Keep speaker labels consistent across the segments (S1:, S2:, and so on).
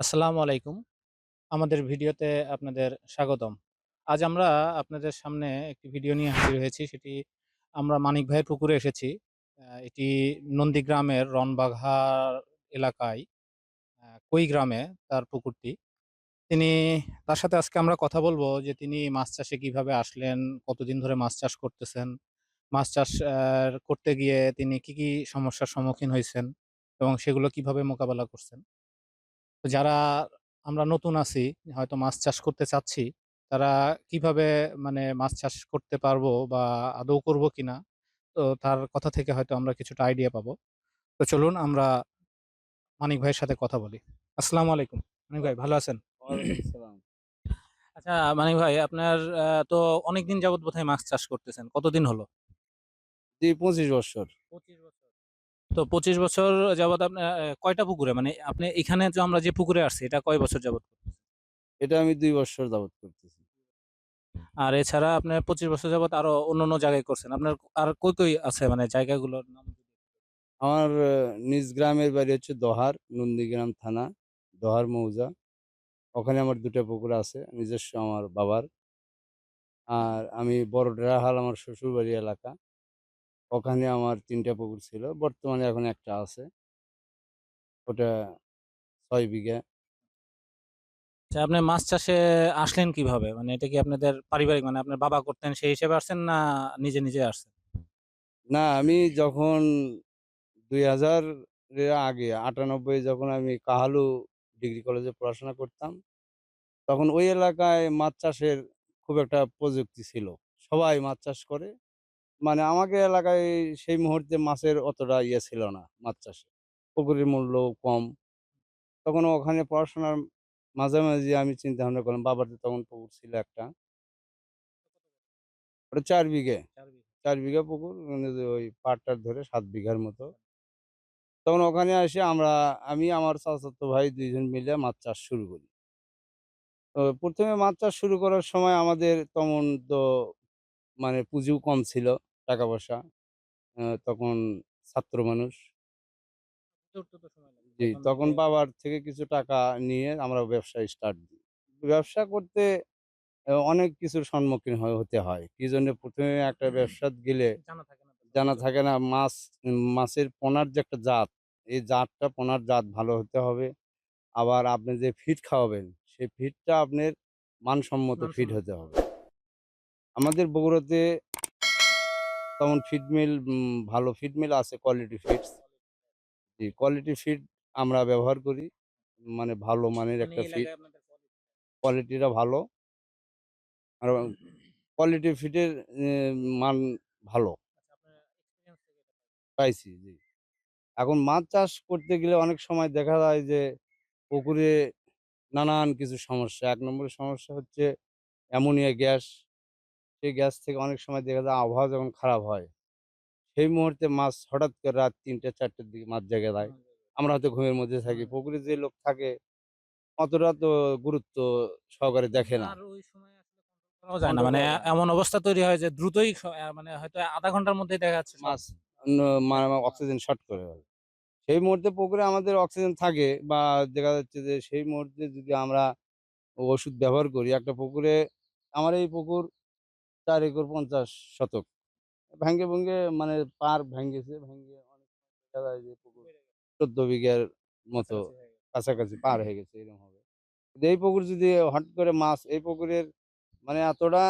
S1: আসসালামু আলাইকুম। আমাদের ভিডিওতে আপনাদের স্বাগতম। আজ আমরা আপনাদের সামনে একটি ভিডিও নিয়ে হাজির হয়েছি। সেটি আমরা মানিক ভাইয়ের পুকুরে এসেছি। এটি নন্দীগ্রামের রনবাঘা এলাকায় কই গ্রামে তার পুকুরটি। তিনি তার সাথে আজকে আমরা কথা বলব যে তিনি মাছ চাষে কীভাবে আসলেন, কতদিন ধরে মাছ চাষ করতেছেন, মাছ চাষ করতে গিয়ে তিনি কি, কি সমস্যার সম্মুখীন হয়েছেন এবং সেগুলো কীভাবে মোকাবেলা করছেন। তো যারা আমরা নতুন আছি, হয়তো মাছ চাষ করতে চাচ্ছি, তারা কীভাবে মানে মাছ চাষ করতে পারব বা আদৌ করব কিনা? তো তার কথা থেকে হয়তো আমরা কিছুটা আইডিয়া পাবো। তো চলুন আমরা মানিক ভাইয়ের সাথে কথা বলি। আসসালামু আলাইকুম। মানিক ভাই ভালো আছেন? আচ্ছা মানিক ভাই আপনার তো অনেকদিন যাবৎ বোধহয় মাছ চাষ করতেছেন। কতদিন হলো?
S2: জি ২৫ বৎসর।
S1: ২৫ বছর। তো ২৫ বছর যাবৎ আপনার কয়টা পুকুরে? মানে আপনি এখানে যে আমরা যে পুকুরে আসছি এটা কয় বছর যাবৎ?
S2: এটা আমি দুই বছর যাবৎ করতেছি।
S1: আর এছাড়া আপনার ২৫ বছর যাবৎ আরও অন্যান্য জায়গায় করছেন। আপনার আর কই, কই আছে মানে জায়গাগুলোর নাম
S2: আমার নিজ গ্রামের বাড়ি হচ্ছে দহার, নন্দীগ্রাম থানা, দহার মৌজা। ওখানে আমার ২ টা পুকুর আছে নিজস্ব আমার বাবার। আর আমি বড় ডেরাহাল আমার শ্বশুরবাড়ি এলাকা। ওখানে আমার ৩ টা পুকুর ছিল। বর্তমানে এখন একটা আছে। ওটা ছয় বিঘা।
S1: আচ্ছা আপনি মাছ চাষে আসলেন কীভাবে? মানে এটা কি আপনাদের পারিবারিক মানে আপনার বাবা করতেন সেই হিসেবে আসছেন না নিজে, নিজে আসছেন?
S2: না আমি যখন ২০০০ এর আগে ৯৮ যখন আমি কাহালু ডিগ্রি কলেজে পড়াশোনা করতাম তখন ওই এলাকায় মাছ চাষের খুব একটা প্রযুক্তি ছিল। সবাই মাছ চাষ করে। মানে আমাকে এলাকায় সেই মুহূর্তে মাছের অতটা ইয়ে ছিল না মাছ চাষে। পুকুরের মূল্যও কম। তখন ওখানে পড়াশোনার মাঝামাঝি আমি চিন্তা ভাবনা করলাম বাবার তো তখন পুকুর ছিল একটা। ওটা ৪ বিঘে।
S1: চার বিঘা।
S2: পুকুর মানে ওই পাড়-টাড় ধরে সাত বিঘার মতো। তখন ওখানে এসে আমরা আমি আমার চাচাতো ভাই দুইজন মিলে মাছ চাষ শুরু করি। তো ১ম এ মাছ চাষ শুরু করার সময় আমাদের তেমন তো মানে পুঁজিও কম ছিল, টাকা-পয়সা। তখন ছাত্র মানুষ। জি,
S1: তখন
S2: বাবার থেকে কিছু টাকা নিয়ে আমরা ব্যবসা স্টার্ট দিই। ব্যবসা করতে অনেক কিছুর সম্মুখীন হতে হয়। কি জন্য প্রথমে একটা ব্যবসা গেলে
S1: জানা থাকে না
S2: মাছ মাছের পোনার যে একটা জাত, এই জাতটা পোনার জাত ভালো হতে হবে। আবার আপনি যে ফিড খাওয়াবেন, সেই ফিডটা আপনার মানসম্মত
S1: মানসম্মত।
S2: হতে হবে। আমাদের বগুড়াতে তেমন ফিড মিল ভালো ফিড মিল আছে কোয়ালিটি ফিডস। জি, কোয়ালিটি ফিড আমরা ব্যবহার করি। মানে ভালো মানের
S1: মানে
S2: একটা ফিড। কোয়ালিটিটা ভালো। আর কোয়ালিটি ফিডের মান ভালো
S1: আচ্ছা।
S2: পাইছি, জি। এখন মাছ চাষ করতে গেলে অনেক সময় দেখা যায় যে পুকুরে নানান কিছু সমস্যা। এক নম্বরের সমস্যা হচ্ছে অ্যামোনিয়া গ্যাস। সেই গ্যাস থেকে অনেক সময় দেখা যায় আবহাওয়া যখন খারাপ হয়, সেই মুহূর্তে মাছ হঠাৎ করে রাত ৩টা ৪টার দিকে মাছ জেগে যায়। আমরা হয়তো ঘুমের মধ্যে থাকি। পুকুরে যে লোক থাকে অতটা তো গুরুত্ব সহকারে দেখে না।
S1: যায়। মানে। এমন অবস্থা তৈরি হয় যে দ্রুতই মানে হয়তো ০.৫ ঘণ্টার মধ্যেই দেখা যাচ্ছে
S2: মাছ ন মা অক্সিজেন শর্ট করে। সেই মুহূর্তে পুকুরে আমাদের অক্সিজেন থাকে বা দেখা যাচ্ছে যে সেই মুহূর্তে যদি আমরা ওষুধ ব্যবহার করি, একটা পুকুরে আমার এই পুকুর ৪ একর ৫০ শতক। ভেঙ্গে ভেঙ্গে মানে পার ভেঙ্গেছে, ভেঙ্গে অনেক পুকুর ১৪ বিঘার মতো
S1: কাছাকাছি
S2: পার হয়ে গেছে এরকম হবে। এই পুকুর যদি হট করে মাছ এই পুকুরের মানে এতটা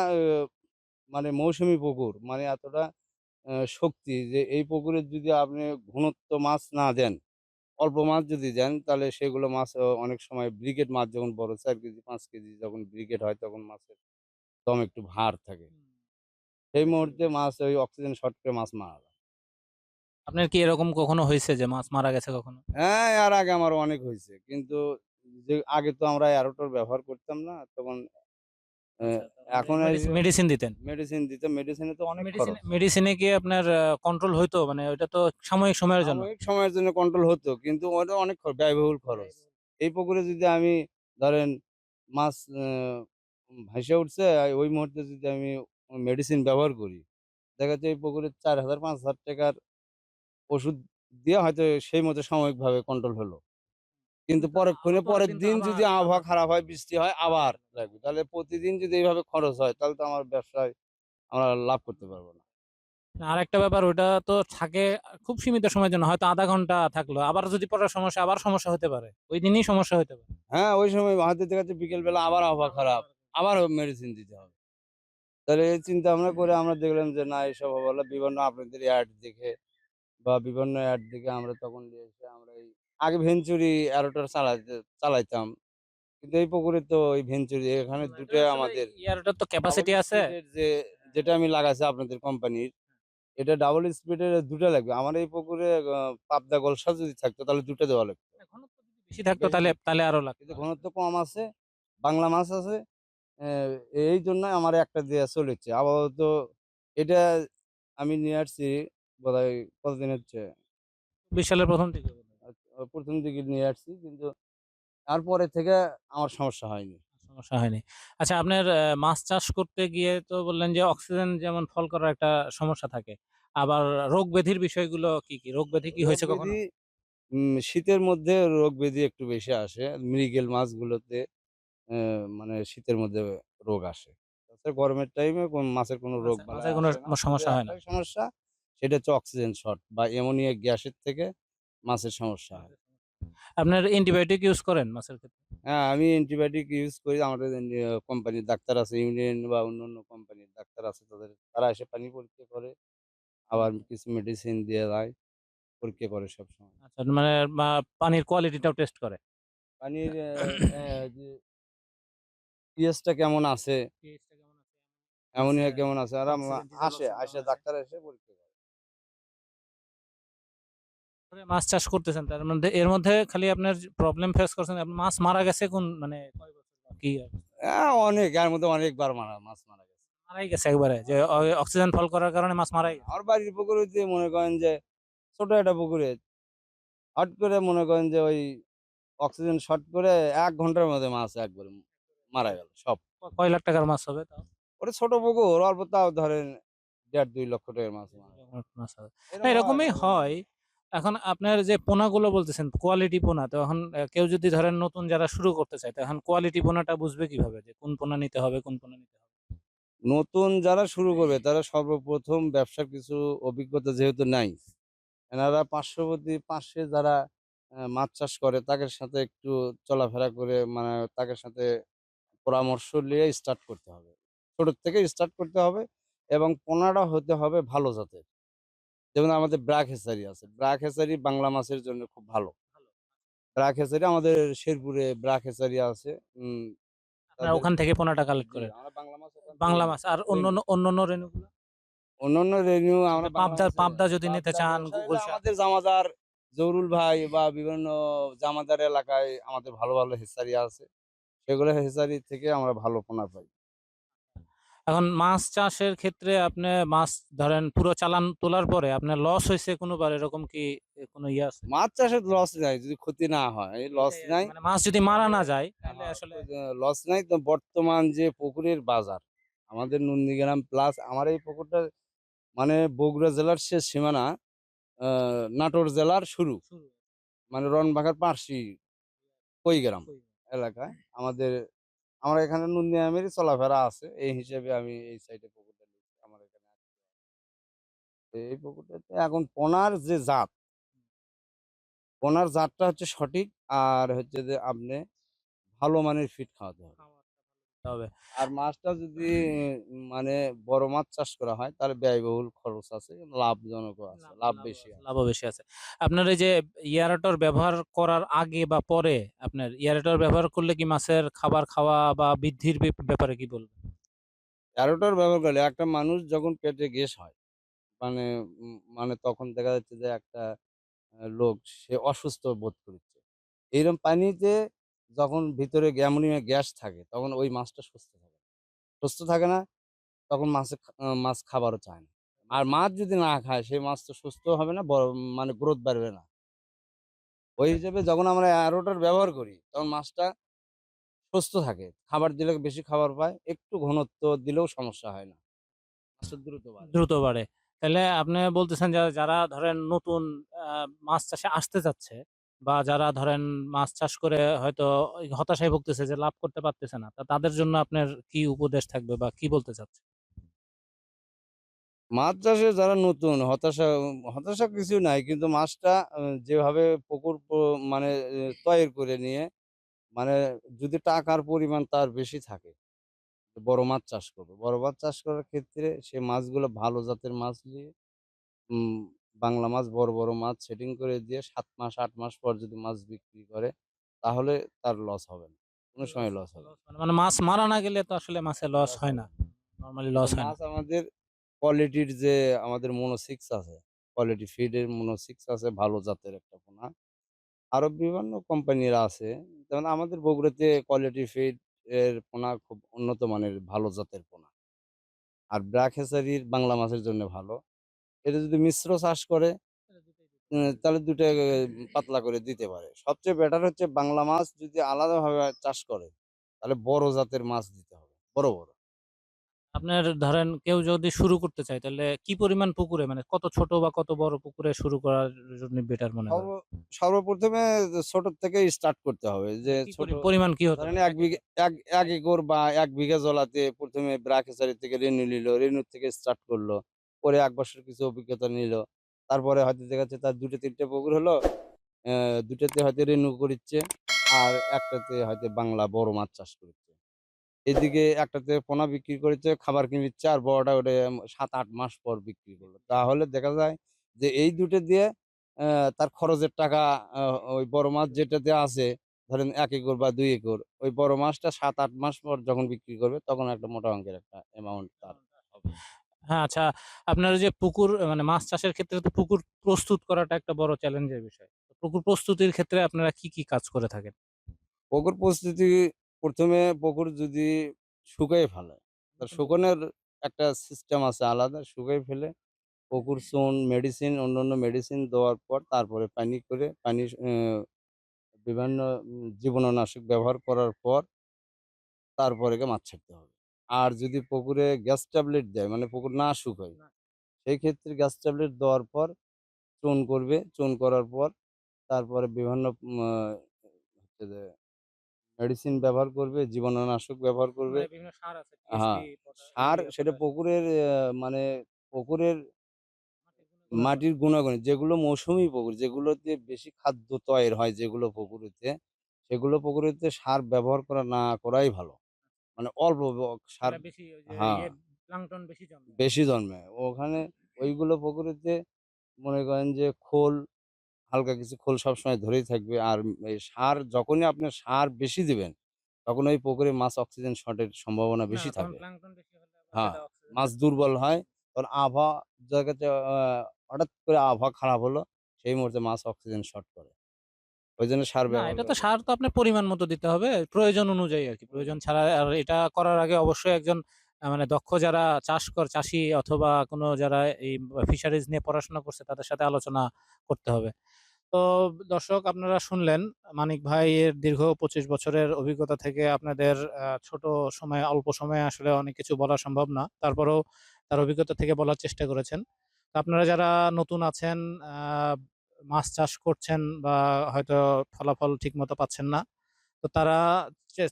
S2: মানে মৌসুমী পুকুর মানে এতটা শক্তি যে এই পুকুরে যদি আপনি ঘনত্ব মাছ না দেন, অল্প মাছ যদি দেন তাহলে সেগুলো মাছ অনেক সময় ব্রিগেড মাছ যখন বড় চার কেজি পাঁচ কেজি যখন ব্রিগেড হয় তখন মাছের দম একটু ভার থাকে। সেই মুহূর্তে মাছ ওই অক্সিজেন শর্ট করে মাছ মারা যায়।
S1: আপনার কি এরকম কখনো হয়েছে যে মাছ মারা গেছে কখনো?
S2: হ্যাঁ, এর আগে আমার অনেক হয়েছে কিন্তু যে আগে তো আমরা এরোটর ব্যবহার করতাম না। তখন অ্যা
S1: আচ্ছা,
S2: এখন এই
S1: মেডিসিন মেডিসিন দিতেন?
S2: মেডিসিন দিতাম। মেডিসিনে তো অনেক
S1: মেডিসিন
S2: খরচ।
S1: মেডিসিনে কি আপনার কন্ট্রোল হইতো? মানে ওইটা তো সাময়িক সময়ের জন্য।
S2: সাময়িক সময়ের জন্য কন্ট্রোল হতো। কিন্তু ওটা অনেক ব্যয়বহুল খরচ। এই পুকুরে যদি আমি ধরেন মাছ অ্যা ভাইসা উঠছে, ওই মুহূর্তে যদি আমি মেডিসিন ব্যবহার করি, দেখা যাচ্ছে এই পুকুরে ৳৪,০০০ ৳৫,০০০ র ওষুধ দিয়ে হয়তো সেই মতো সাময়িকভাবে কন্ট্রোল হলো। কিন্তু পরক্ষণে
S1: পরের দিন
S2: যদি আবহাওয়া খারাপ হয় বৃষ্টি হয় আবার লাগবে। তাহলে প্রতিদিন যদি এইভাবে খরচ হয় তাহলে তো আমার ব্যবসায় আমরা লাভ করতে পারব না।
S1: আর একটা ব্যাপার ওটা তো থাকে খুব সীমিত সময়ের জন্য। হয়তো আধা ঘণ্টা থাকল আবার যদি পরের সমস্যা আবার সমস্যা হতে পারে। ওই দিনই সমস্যা হতে পারে।
S2: হ্যাঁ ওই সময় হাতে দেখা যাচ্ছে বিকেলবেলা আবার আবহাওয়া খারাপ আবার মেডিসিন দিতে হবে। তাহলে এই চিন্তা ভাবনা করে আমরা দেখলাম যে না এইসব হলো বিভিন্ন আপনাদের অ্যাড দেখে বা বিভিন্ন অ্যাড দেখে আমরা তখন নিয়ে এসে আমরা এই আগে ভেঞ্চুরি অ্যারোটার চালাইতে চালাইতাম। কিন্তু এই পুকুরে তো ওই ভেঞ্চুরি এখানে দুটো আমাদের
S1: ইয়ারটার তো ক্যাপাসিটি আছে।
S2: যে যেটা আমি লাগাইছি আপনাদের কোম্পানির এটা ডাবল স্পিডের দুটো লাগবে। আমার এই পুকুরে পাবদা গলসা যদি থাকতো তাহলে দুটো দেওয়া লাগতো।
S1: ঘনত্ব বেশি থাকতো তাহলে তাহলে আরও লাগতো।
S2: ঘনত্ব কম আছে বাংলা মাছ আছে এই জন্য আমার একটা দেওয়া চলেছে আপাতত এটা আমি নিয়ে আসছি বোধহয় কতদিন হচ্ছে?
S1: বিশ সালের প্রথম দিকে
S2: প্রথম দিকে নিয়ে আসছি কিন্তু তারপরে থেকে আমার সমস্যা হয়নি।
S1: সমস্যা হয়নি। আচ্ছা আপনার মাছ চাষ করতে গিয়ে তো বললেন যে অক্সিজেন যেমন ফল করার একটা সমস্যা থাকে আবার রোগ ব্যাধির বিষয়গুলো কি কি? রোগ ব্যাধি কি হয়েছে কখনো?
S2: শীতের মধ্যে রোগ ব্যাধি একটু বেশি আসে মৃগেল মাছগুলোতে। মানে শীতের মধ্যে রোগ আসে। তাছাড়া গরমের টাইমে মাছের কোনো রোগ
S1: মাছের- কোনো সমস্যা হয় না।
S2: সমস্যা সেটা হচ্ছে অক্সিজেন শর্ট বা অ্যামোনিয়া গ্যাসের থেকে মাছের সমস্যা হয়।
S1: আপনার অ্যান্টিবায়োটিক ইউজ করেন মাছের ক্ষেত্রে?
S2: হ্যাঁ আমি অ্যান্টিবায়োটিক ইউজ করি। আমাদের কোম্পানির ডাক্তার আছে ইউনিয়ন বা অন্যান্য কোম্পানির ডাক্তার আছে তাদের তারা এসে পানি পরীক্ষা করে আবার কিছু মেডিসিন দিয়ে দেয় পরীক্ষা করে সব সময়
S1: আচ্ছা মানে পানির কোয়ালিটিটাও টেস্ট করে।
S2: পানির পিএসটা কেমন আছে? অ্যামোনিয়া কেমন আছে? আর আমরা
S1: oxygen, diesel
S2: আসে আসে ডাক্তার এসে পরীক্ষা করে।
S1: মাছ চাষ করতেছেন তার মধ্যে এর মধ্যে খালি আপনার প্রবলেম ফেস করছেন মাছ মারা গেছে কোন মানে কয় বছর কি
S2: হ্যাঁ অনেক এর মধ্যে অনেকবার মারা মাছ মারা গেছে।
S1: মারাই গেছে একবারে যে অক্সিজেন ফল করার কারণে মাছ মারাই গেছে।
S2: আমার বাড়ির পুকুরে যে মনে করেন যে ছোট একটা পুকুরে হট করে মনে করেন যে ওই অক্সিজেন শর্ট করে এক ঘণ্টার মধ্যে মাছ একবারে মারা গেল সব।
S1: কয় লাখ টাকার মাছ হবে তাও?
S2: ওটা ছোট পুকুর অল্প তাও ধরেন দেড় দুই লক্ষ টাকার মাছ
S1: হবে। এরকমই হয়। এখন আপনার যে পোনাগুলো বলতেছেন কোয়ালিটি পোনা তো এখন কেউ যদি ধরেন নতুন যারা শুরু করতে চায় তো এখন কোয়ালিটি পোনাটা বুঝবে কীভাবে যে কোন পোনা নিতে হবে কোন পোনা নিতে হবে?
S2: নতুন যারা শুরু করবে তারা সর্বপ্রথম ব্যবসার কিছু অভিজ্ঞতা যেহেতু নাই এনারা পার্শ্ববর্তী পাশে যারা মাছ চাষ করে তাদের সাথে একটু চলাফেরা করে মানে তাদের সাথে পরামর্শ নিয়ে স্টার্ট করতে হবে। ছোট থেকে স্টার্ট করতে হবে এবং পোনাটা হতে হবে ভালো জাতের। যেমন আমাদের ব্রাক হেসারি আছে। ব্রাক হেসারি বাংলা মাছের জন্য খুব ভালো। ব্রাক হেসারি আমাদের শেরপুরে ব্রাক হেসারি আছে
S1: ওখান থেকে পোনাটা কালেক্ট
S2: করে বাংলা মাছ
S1: আর অন্য অন্য রেণুগুলো?
S2: অন্যান্য রেভিনিউ আমরা
S1: পাবদা- পাবদা যদি নিতে চান,
S2: আমাদের জামাদার জহুরুল ভাই বা বিভিন্ন জামাদার এলাকায় আমাদের ভালো ভালো হেসারি আছে। সেগুলো হেসারি থেকে আমরা ভালো পোনা পাই।
S1: এখন মাছ চাষের ক্ষেত্রে আপনি মাছ ধরেন পুরো চালান তোলার পরে আপনার লস হয়েছে কোনোবার? এরকম কি কোনো ইয়ে আছে?
S2: মাছ চাষের লস নাই যদি ক্ষতি না হয় লস নাই।
S1: মানে মাছ যদি মারা না যায় তাহলে আসলে
S2: লস নাই তো বর্তমান যে পুকুরের বাজার আমাদের নন্দীগ্রাম প্লাস আমার এই পুকুরটা মানে বগুড়া জেলার শেষ সীমানা আহ, নাটোর জেলার শুরু। মানে রনবাঘার পার্শ্বী কৈগ্রাম। এলাকায়। আমাদের, আমার এখানে নুনিয়ামেরই চলাফেরা আছে। এই হিসেবে আমি এই সাইডে পুকুরটা আমার এখানে এই পুকুরটাতে এখন পোনার যে জাত, পোনার জাতটা হচ্ছে সঠিক। আর হচ্ছে যে আপনি ভালো মানের ফিট খাওয়াতে হবে।
S1: হবে।
S2: আর মাছটা যদি মানে বড় মাছ চাষ করা হয় তাহলে ব্যয়বহুল খরচ আছে লাভজনক আছে লাভ বেশি
S1: লাভও বেশি আছে। আপনার এই যে ইয়ারেটর ব্যবহার করার আগে বা পরে আপনার ইয়ারেটর ব্যবহার করলে কি মাছের খাবার খাওয়া বা বৃদ্ধির ব্যাপারে কি বলবেন?
S2: তেরোটার ব্যবহার করলে একটা মানুষ যখন পেটে গ্যাস হয় মানে মানে তখন দেখা যাচ্ছে যে একটা লোক সে অসুস্থ বোধ করছে। এইরকম পানিতে যখন ভিতরে অ্যামোনিয়া গ্যাস থাকে, তখন ওই মাছটা সুস্থ থাকে। সুস্থ থাকে না, তখন মাছে মাছ খাবারও চায় না। আর মাছ যদি না খায়, সেই মাছ তো সুস্থ হবে না মানে গ্রোথ বাড়বে না। ওই হিসেবে যখন আমরা অ্যারোটার ব্যবহার করি, তখন মাছটা সুস্থ থাকে। খাবার দিলে বেশি খাবার পায়, একটু ঘনত্ব দিলেও সমস্যা হয় না। দ্রুত বাড়ে।
S1: দ্রুত বাড়ে। তাহলে আপনি বলতেছেন যারা ধরেন নতুন মাছ চাষে আসতে যাচ্ছে বা যারা ধরেন মাছ চাষ করে হয়তো হতাশায় ভুগতেছে যে লাভ করতে পারতেছে না, তা তাদের জন্য আপনার কি উপদেশ থাকবে বা কি বলতে চাচ্ছেন?
S2: মাছ চাষে যারা নতুন হতাশা হতাশা কিছু নাই কিন্তু মাছটা যেভাবে পুকুর মানে তৈরি করে নিয়ে মানে যদি টাকার পরিমাণ তার বেশি থাকে, বড় মাছ চাষ করবে। বড় মাছ চাষ করার ক্ষেত্রে সে মাছগুলো ভালো জাতের মাছ নিয়ে বাংলা মাছ বড় বড় মাছ সেটিং করে দিয়ে সাত মাস আট মাস পর যদি মাছ বিক্রি করে তাহলে তার লস হবে না। কোনো সময় লস হবে।
S1: মানে মাছ মারা না গেলে তো আসলে মাছের লস হয় না নর্মালি লস হয়
S2: মাছ আমাদের কোয়ালিটির যে আমাদের মনো সিক্স আছে কোয়ালিটি ফিডের মনো সিক্স আছে ভালো জাতের একটা পোনা। আরও বিভিন্ন কোম্পানির আছে যেমন আমাদের বগুড়াতে কোয়ালিটি ফিড এর পোনা খুব উন্নত মানের ভালো জাতের পোনা। আর ব্র্যাক হেসারির বাংলা মাছের জন্য ভালো। এটা যদি মিশ্র চাষ করে তাহলে দুটো পাতলা করে দিতে পারে। সবচেয়ে বেটার হচ্ছে বাংলা মাছ যদি আলাদাভাবে চাষ করে তাহলে বড় জাতের মাছ দিতে হবে বড় বড়।
S1: আপনার ধরেন কেউ যদি শুরু করতে চায় তাহলে কি পরিমাণ পুকুরে? মানে কত ছোট বা কত বড় পুকুরে শুরু করার জন্য বেটার মনে হয়?
S2: সর্বপ্রথমে ছোট থেকে স্টার্ট করতে হবে যে ছোট
S1: পরিমাণ কি হতে
S2: ধরেন? এক বিঘে এক এক একর বা এক বিঘা জলাতে প্রথমে ব্রাকেসারি থেকে রেনু নিল রেনুর থেকে স্টার্ট করল। পরে এক বছর কিছু অভিজ্ঞতা নিল। তারপরে হয়তো দেখা যাচ্ছে তার দুটো তিনটে পুকুর হলো। দুটোতে হয়তো রেনু করিচ্ছে আর একটাতে হয়তো বাংলা বড় মাছ চাষ করছে এদিকে একটাতে পোনা বিক্রি করেছে, খাবার কিনছে আর বড়টা ওটা সাত আট মাস পর বিক্রি করল। তাহলে দেখা যায় যে এই দুটো দিয়ে তার খরচের টাকা ওই বড় মাছ যেটাতে আছে, ধরেন এক একর বা দুই একর, ওই বড় মাছটা সাত আট মাস পর যখন বিক্রি করবে, তখন একটা মোটা অঙ্কের একটা অ্যামাউন্ট তার হবে।
S1: হ্যাঁ আচ্ছা আপনার যে পুকুর মানে মাছ চাষের ক্ষেত্রে তো পুকুর প্রস্তুত করাটা একটা বড় চ্যালেঞ্জের বিষয়। পুকুর প্রস্তুতির ক্ষেত্রে আপনারা কি কি কাজ করে থাকেন?
S2: পুকুর প্রস্তুতি প্রথমে পুকুর যদি শুকাই ফেলে তার শুকনের একটা সিস্টেম আছে আলাদা শুকাই ফেলে পুকুর চুন মেডিসিন অন্যান্য মেডিসিন দেওয়ার পর তারপরে পানি করে পানি বিভিন্ন জীবাণুনাশক ব্যবহার করার পর তারপরে মাছ ছাড়তে হবে। আর যদি পুকুরে গ্যাস ট্যাবলেট দেয় মানে পুকুর না শুকায় সেই ক্ষেত্রে গ্যাস ট্যাবলেট দেওয়ার পর চুন করবে। চুন করার পর তারপরে বিভিন্ন মেডিসিন ব্যবহার করবে জীবাণুনাশক ব্যবহার করবে।
S1: মানে
S2: হ্যাঁ, সার সেটা পুকুরের মানে পুকুরের
S1: মাটির গুণাগুণ। আছে।
S2: মাটির গুণাগুণ যেগুলো মৌসুমী পুকুর যেগুলোতে বেশি খাদ্য তৈরি হয় যেগুলো পুকুরেতে সেগুলো পুকুরেতে সার ব্যবহার করা না করাই ভালো। মানে অল্প সার হ্যাঁ।
S1: ইয়ে বেশি জন্মে
S2: ওখানে ওইগুলো পুকুরেতে মনে করেন যে খোল হালকা কিছু খোল সবসময় ধরেই থাকবে। আর এই সার যখনই আপনি সার বেশি দিবেন তখন ওই পুকুরে মাছ অক্সিজেন শর্টের সম্ভাবনা বেশি
S1: না, তখন
S2: থাকে।
S1: প্লাঙ্কটন বেশি হলে আবার
S2: হ্যাঁ, মাছ দুর্বল হয় তখন আবহাওয়া জায়গাতে হঠাৎ করে আবহাওয়া খারাপ হলো সেই মুহূর্তে মাছ অক্সিজেন শর্ট করে। ওই জন্য সার ব্যবহার
S1: এটা তো সার তো আপনার পরিমাণ মতো দিতে হবে। প্রয়োজন অনুযায়ী আর কি প্রয়োজন ছাড়া আর এটা করার আগে অবশ্যই একজন মানে দক্ষ যারা চাষ কর চাষি অথবা কোনো যারা এই ফিশারিজ নিয়ে পড়াশোনা করছে তাদের সাথে আলোচনা করতে হবে। তো দর্শক আপনারা শুনলেন মানিক ভাইয়ের দীর্ঘ পঁচিশ বছরের অভিজ্ঞতা থেকে আপনাদের ছোট সময়ে অল্প সময়ে আসলে অনেক কিছু বলা সম্ভব না। তারপরেও তার অভিজ্ঞতা থেকে বলার চেষ্টা করেছেন। তো আপনারা যারা নতুন আছেন আহ, মাছ চাষ করছেন বা হয়তো ফলাফল ঠিক মতো পাচ্ছেন না। তো তারা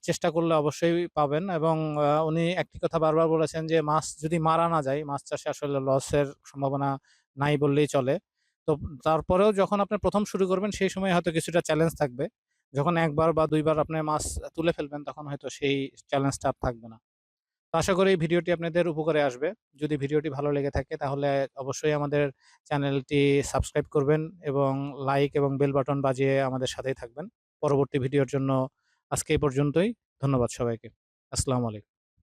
S1: চেষ্টা করলে অবশ্যই পাবেন এবং উনি একটি কথা বারবার বলেছেন যে মাছ যদি মারা না যায়, মাছ চাষে আসলে লসের সম্ভাবনা নাই বললেই চলে। তো তারপরেও যখন আপনি প্রথম শুরু করবেন, সেই সময় হয়তো কিছুটা চ্যালেঞ্জ থাকবে। যখন একবার বা দুইবার আপনি মাছ তুলে ফেলবেন, তখন হয়তো সেই চ্যালেঞ্জটা আর থাকবে না। আশা করি ভিডিওটি আপনাদের উপকারে আসবে। যদি ভিডিওটি ভালো লেগে থাকে তাহলে অবশ্যই আমাদের চ্যানেলটি সাবস্ক্রাইব করবেন এবং লাইক এবং বেল বাটন বাজিয়ে আমাদের সাথেই থাকবেন। পরবর্তী ভিডিওর জন্য আজকে এই পর্যন্তই। ধন্যবাদ সবাইকে। আসসালামু আলাইকুম।